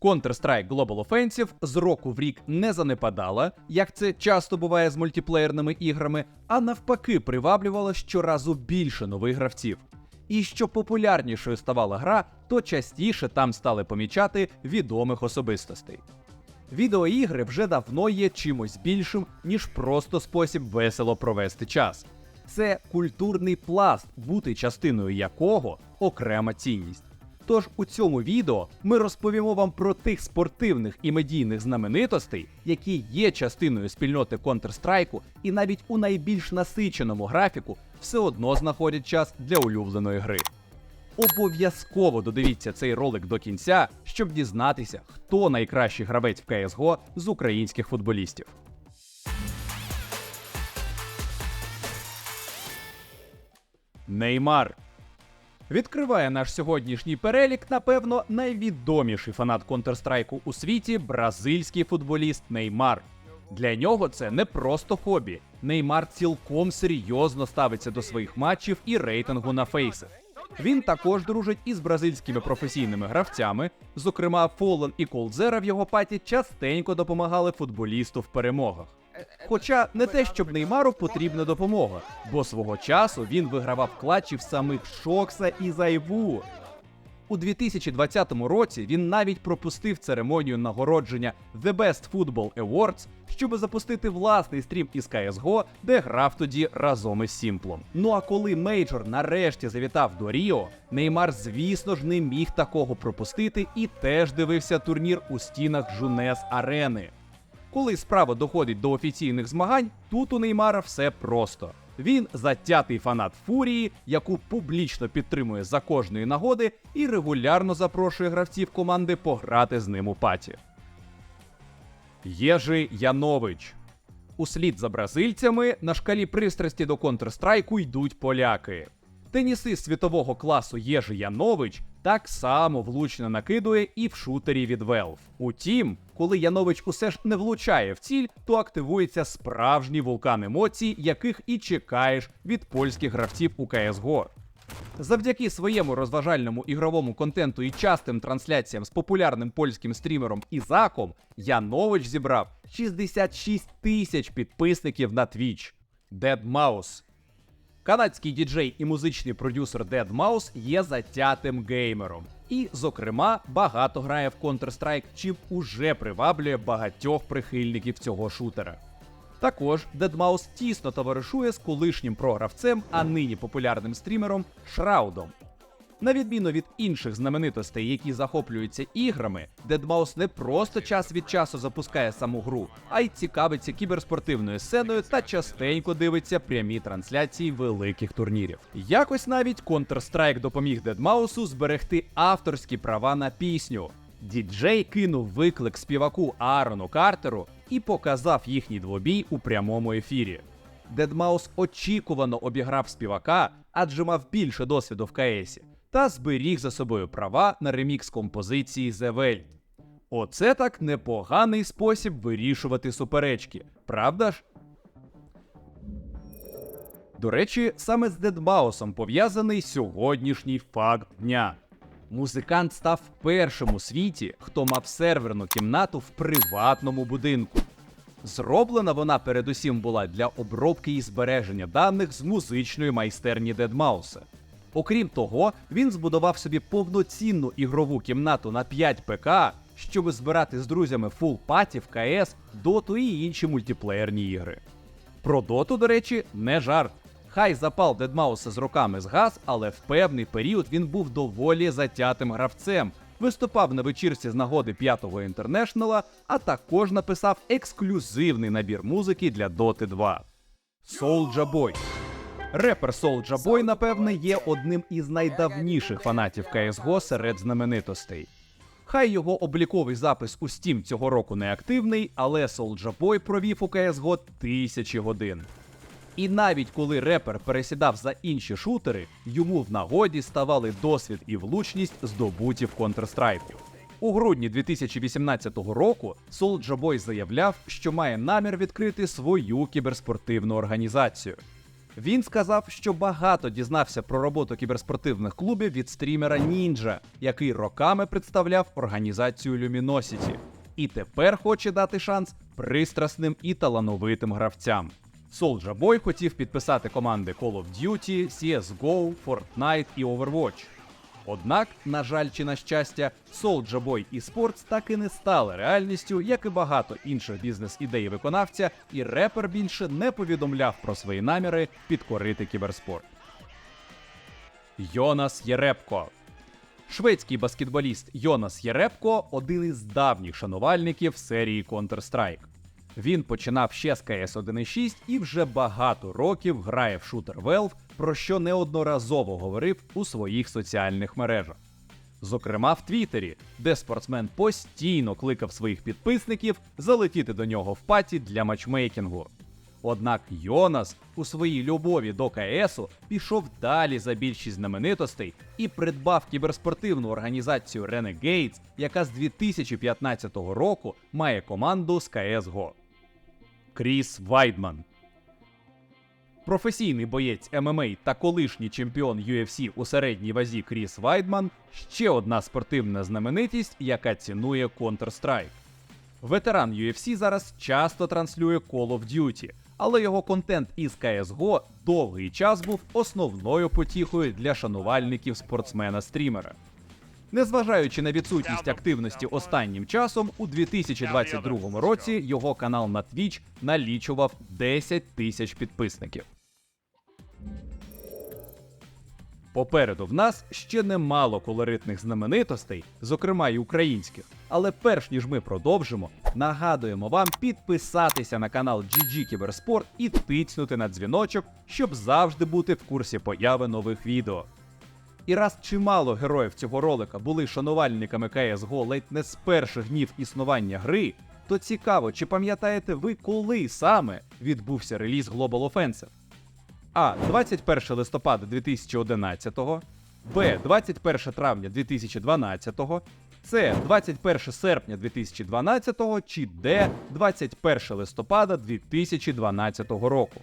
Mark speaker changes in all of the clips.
Speaker 1: Counter-Strike Global Offensive з року в рік не занепадала, як це часто буває з мультиплеєрними іграми, а навпаки приваблювала щоразу більше нових гравців. І що популярнішою ставала гра, то частіше там стали помічати відомих особистостей. Відеоігри вже давно є чимось більшим, ніж просто спосіб весело провести час. Це культурний пласт, бути частиною якого окрема цінність. Тож у цьому відео ми розповімо вам про тих спортивних і медійних знаменитостей, які є частиною спільноти Counter-Strike і навіть у найбільш насиченому графіку все одно знаходять час для улюбленої гри. Обов'язково додивіться цей ролик до кінця, щоб дізнатися, хто найкращий гравець в CSGO з українських футболістів. Неймар. Відкриває наш сьогоднішній перелік, напевно, найвідоміший фанат Counter-Strike у світі бразильський футболіст Неймар. Для нього це не просто хобі. Неймар цілком серйозно ставиться до своїх матчів і рейтингу на фейсах. Він також дружить із бразильськими професійними гравцями. Зокрема, Фолен і Колдзера в його паті частенько допомагали футболісту в перемогах. Хоча не те, щоб Неймару потрібна допомога, бо свого часу він вигравав клатчів самих Шокса і Зайву. У 2020 році він навіть пропустив церемонію нагородження The Best Football Awards, щоб запустити власний стрім із CSGO, де грав тоді разом із Сімплом. Ну а коли Мейджор нарешті завітав до Ріо, Неймар, звісно ж, не міг такого пропустити і теж дивився турнір у стінах Жунес Арени. Коли справа доходить до офіційних змагань, тут у Неймара все просто. Він затятий фанат фурії, яку публічно підтримує за кожної нагоди і регулярно запрошує гравців команди пограти з ним у паті. Єжи Янович. Услід за бразильцями на шкалі пристрасті до Counter-Strike йдуть поляки. Тенісист світового класу Єжи Янович так само влучно накидує і в шутері від Valve. Утім, коли Янович усе ж не влучає в ціль, то активується справжній вулкан емоцій, яких і чекаєш від польських гравців у CSGO. Завдяки своєму розважальному ігровому контенту і частим трансляціям з популярним польським стрімером Ізаком, Янович зібрав 66 тисяч підписників на Twitch. Deadmau5. Канадський діджей і музичний продюсер Dead Mouse є затятим геймером. І, зокрема, багато грає в Counter-Strike, чим уже приваблює багатьох прихильників цього шутера. Також Dead Mouse тісно товаришує з колишнім програвцем, а нині популярним стрімером Шраудом. На відміну від інших знаменитостей, які захоплюються іграми, Deadmau5 не просто час від часу запускає саму гру, а й цікавиться кіберспортивною сценою та частенько дивиться прямі трансляції великих турнірів. Якось навіть Counter-Strike допоміг Deadmau5 зберегти авторські права на пісню. Діджей кинув виклик співаку Аарону Картеру і показав їхній двобій у прямому ефірі. Дедмаус очікувано обіграв співака, адже мав більше досвіду в КСі, та зберіг за собою права на ремікс композиції The Welt. Оце так непоганий спосіб вирішувати суперечки, правда ж? До речі, саме з Дедмаусом пов'язаний сьогоднішній факт дня. Музикант став першим у світі, хто мав серверну кімнату в приватному будинку. Зроблена вона передусім була для обробки і збереження даних з музичної майстерні Дедмауса. Окрім того, він збудував собі повноцінну ігрову кімнату на 5 ПК, щоб збирати з друзями фул паті в КС, Доту і інші мультиплеєрні ігри. Про доту, до речі, не жарт. Хай запал Дедмауса з роками згас, але в певний період він був доволі затятим гравцем. Виступав на вечірці з нагоди 5-го інтернешнала, а також написав ексклюзивний набір музики для Доти 2. Soulja Boy. Репер Soulja Boy, напевне, є одним із найдавніших фанатів CSGO серед знаменитостей. Хай його обліковий запис у Steam цього року не активний, але Soulja Boy провів у CSGO тисячі годин. І навіть коли репер пересідав за інші шутери, йому в нагоді ставали досвід і влучність здобуті в Counter-Strike. У грудні 2018 року Soulja Boy заявляв, що має намір відкрити свою кіберспортивну організацію. Він сказав, що багато дізнався про роботу кіберспортивних клубів від стрімера Нінджа, який роками представляв організацію Luminosity. І тепер хоче дати шанс пристрасним і талановитим гравцям. Soulja Boy хотів підписати команди Call of Duty, CSGO, Fortnite і Overwatch. Однак, на жаль чи на щастя, Soulja Boy eSports так і не стали реальністю, як і багато інших бізнес-ідей виконавця, і репер більше не повідомляв про свої наміри підкорити кіберспорт. Йонас Єрепко Шведський баскетболіст Йонас Єрепко один із давніх шанувальників серії Counter-Strike. Він починав ще з CS 1.6 і вже багато років грає в шутер Valve, про що неодноразово говорив у своїх соціальних мережах. Зокрема, в Твіттері, де спортсмен постійно кликав своїх підписників залетіти до нього в паті для матчмейкінгу. Однак Йонас у своїй любові до КСу пішов далі за більшість знаменитостей і придбав кіберспортивну організацію Renegades, яка з 2015 року має команду з CSGO. Кріс Вайдман Професійний боєць ММА та колишній чемпіон UFC у середній вазі Кріс Вайдман ще одна спортивна знаменитість, яка цінує Counter-Strike. Ветеран UFC зараз часто транслює Call of Duty, але його контент із CSGO довгий час був основною потіхою для шанувальників спортсмена-стрімера. Незважаючи на відсутність активності останнім часом, у 2022 році його канал на Twitch налічував 10 тисяч підписників. Попереду в нас ще немало колоритних знаменитостей, зокрема й українських. Але перш ніж ми продовжимо, нагадуємо вам підписатися на канал GG Кіберспорт і тицнути на дзвіночок, щоб завжди бути в курсі появи нових відео. І раз чимало героїв цього ролика були шанувальниками CSGO ледь не з перших днів існування гри, то цікаво, чи пам'ятаєте ви, коли саме відбувся реліз Global Offensive? А. 21 листопада 2011, Б. 21 травня 2012, С. 21 серпня 2012 чи Д. 21 листопада 2012 року.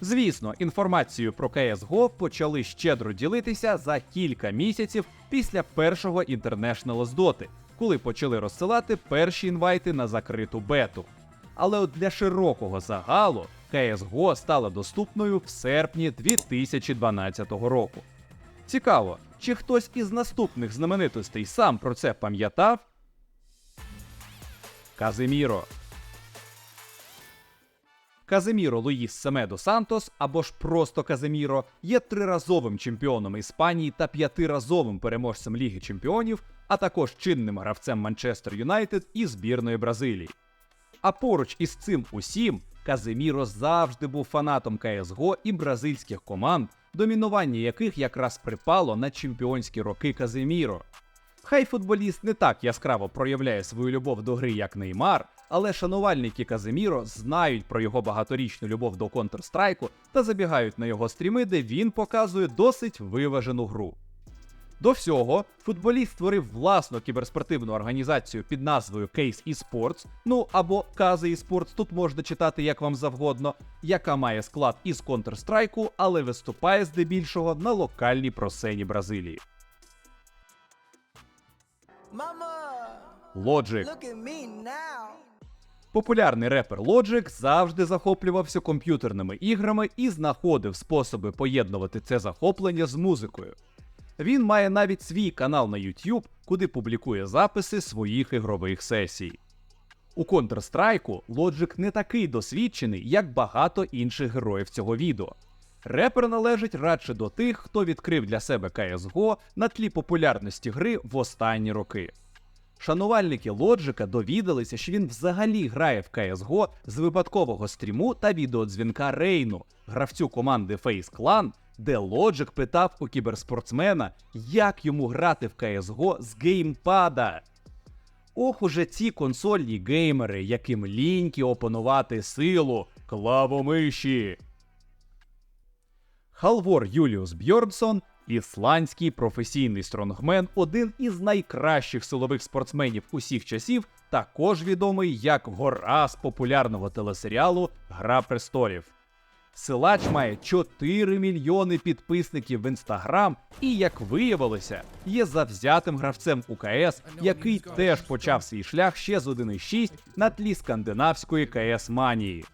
Speaker 1: Звісно, інформацією про CSGO почали щедро ділитися за кілька місяців після першого International з Доти, коли почали розсилати перші інвайти на закриту бету. Але от для широкого загалу CSGO стала доступною в серпні 2012 року. Цікаво, чи хтось із наступних знаменитостей сам про це пам'ятав? Казиміро. Казиміро Луїс Семедо Сантос або ж просто Казиміро є триразовим чемпіоном Іспанії та п'ятиразовим переможцем Ліги Чемпіонів, а також чинним гравцем Манчестер Юнайтед і збірної Бразилії. А поруч із цим усім Казиміро завжди був фанатом CSGO і бразильських команд, домінування яких якраз припало на чемпіонські роки Казиміро. Хай футболіст не так яскраво проявляє свою любов до гри, як Неймар, але шанувальники Казиміро знають про його багаторічну любов до Counter-Strike та забігають на його стріми, де він показує досить виважену гру. До всього, футболіст створив власну кіберспортивну організацію під назвою Case eSports, ну або Kaze eSports, тут можна читати як вам завгодно, яка має склад із Counter-Strike, але виступає здебільшого на локальній просцені Бразилії. Logic Популярний репер Logic завжди захоплювався комп'ютерними іграми і знаходив способи поєднувати це захоплення з музикою. Він має навіть свій канал на YouTube, куди публікує записи своїх ігрових сесій. У Counter-Strike Logic не такий досвідчений, як багато інших героїв цього відео. Репер належить радше до тих, хто відкрив для себе CSGO на тлі популярності гри в останні роки. Шанувальники Лоджика довідалися, що він взагалі грає в CSGO з випадкового стріму та відеодзвінка Рейну, гравцю команди Face Clan, де Лоджик питав у кіберспортсмена, як йому грати в CSGO з геймпада. Ох уже ці консольні геймери, яким ліньки опанувати силу клавомиші. Халвор Юліус Бьорнсон Ісландський професійний стронгмен, один із найкращих силових спортсменів усіх часів, також відомий як гора з популярного телесеріалу Гра престолів. Силач має 4 мільйони підписників в інстаграм і, як виявилося, є завзятим гравцем УКС, який теж почав свій шлях ще з 1.6 на тлі скандинавської КС манії.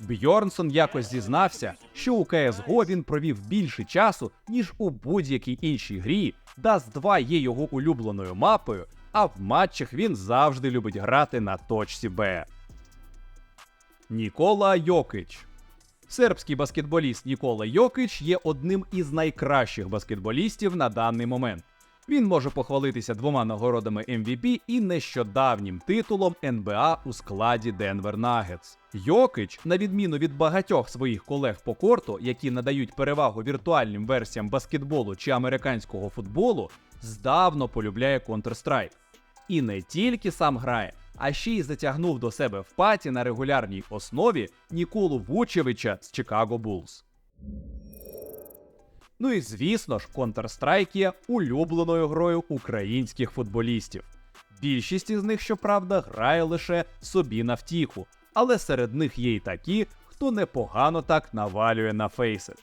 Speaker 1: Бьорнсон якось зізнався, що у CSGO він провів більше часу, ніж у будь-якій іншій грі. Dust 2 є його улюбленою мапою, а в матчах він завжди любить грати на точці Б. Нікола Йокич Сербський баскетболіст Нікола Йокич є одним із найкращих баскетболістів на даний момент. Він може похвалитися двома нагородами MVP і нещодавнім титулом НБА у складі Денвер Нагетс. Йокич, на відміну від багатьох своїх колег по корту, які надають перевагу віртуальним версіям баскетболу чи американського футболу, здавно полюбляє Counter-Strike. І не тільки сам грає, а ще й затягнув до себе в паті на регулярній основі Ніколу Вучевича з Chicago Bulls. Ну і звісно ж, Counter-Strike є улюбленою грою українських футболістів. Більшість із них, щоправда, грає лише собі на втіху, але серед них є й такі, хто непогано так навалює на фейсит.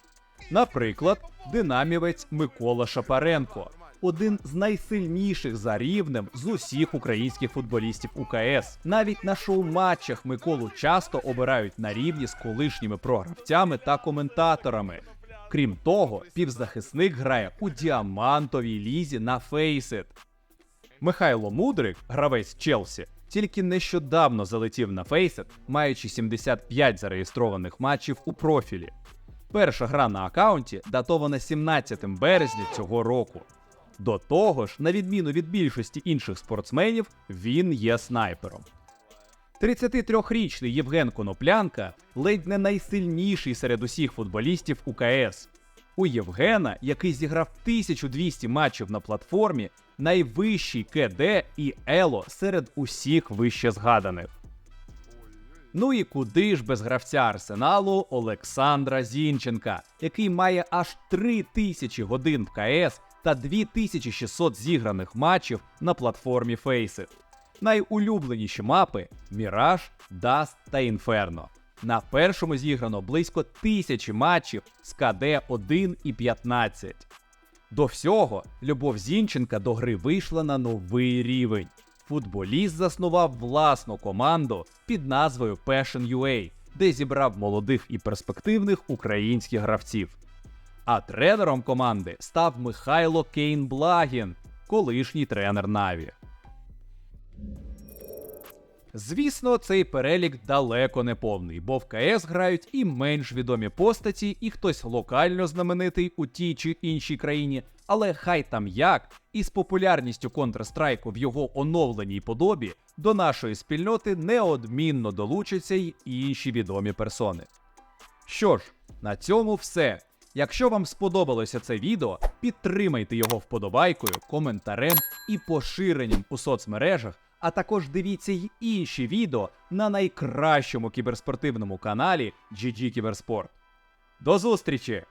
Speaker 1: Наприклад, динамівець Микола Шапаренко, один з найсильніших за рівнем з усіх українських футболістів УКС. Навіть на шоу-матчах Миколу часто обирають на рівні з колишніми програвцями та коментаторами. Крім того, півзахисник грає у діамантовій лізі на Фейсит. Михайло Мудрик, гравець Челсі, тільки нещодавно залетів на Фейсет, маючи 75 зареєстрованих матчів у профілі. Перша гра на аккаунті датована 17 березня цього року. До того ж, на відміну від більшості інших спортсменів, він є снайпером. 33-річний Євген Коноплянка ледь не найсильніший серед усіх футболістів УКС. У Євгена, який зіграв 1200 матчів на платформі, найвищий КД і Ело серед усіх вище згаданих. Ну і куди ж без гравця арсеналу Олександра Зінченка, який має аж 3000 годин в КС та 2600 зіграних матчів на платформі Faceit. Найулюбленіші мапи Міраж, Даст та Інферно. На першому зіграно близько тисячі матчів з КД 1 і 15. До всього, Любов Зінченка до гри вийшла на новий рівень. Футболіст заснував власну команду під назвою Passion UA, де зібрав молодих і перспективних українських гравців. А тренером команди став Михайло Кейн Благін, колишній тренер Наві. Звісно, цей перелік далеко не повний, бо в КС грають і менш відомі постаті, і хтось локально знаменитий у тій чи іншій країні. Але хай там як, із популярністю Counter-Strike в його оновленій подобі до нашої спільноти неодмінно долучаться й інші відомі персони. Що ж, на цьому все. Якщо вам сподобалося це відео, підтримайте його вподобайкою, коментарем і поширенням у соцмережах, а також дивіться й інші відео на найкращому кіберспортивному каналі GG Кіберспорт. До зустрічі!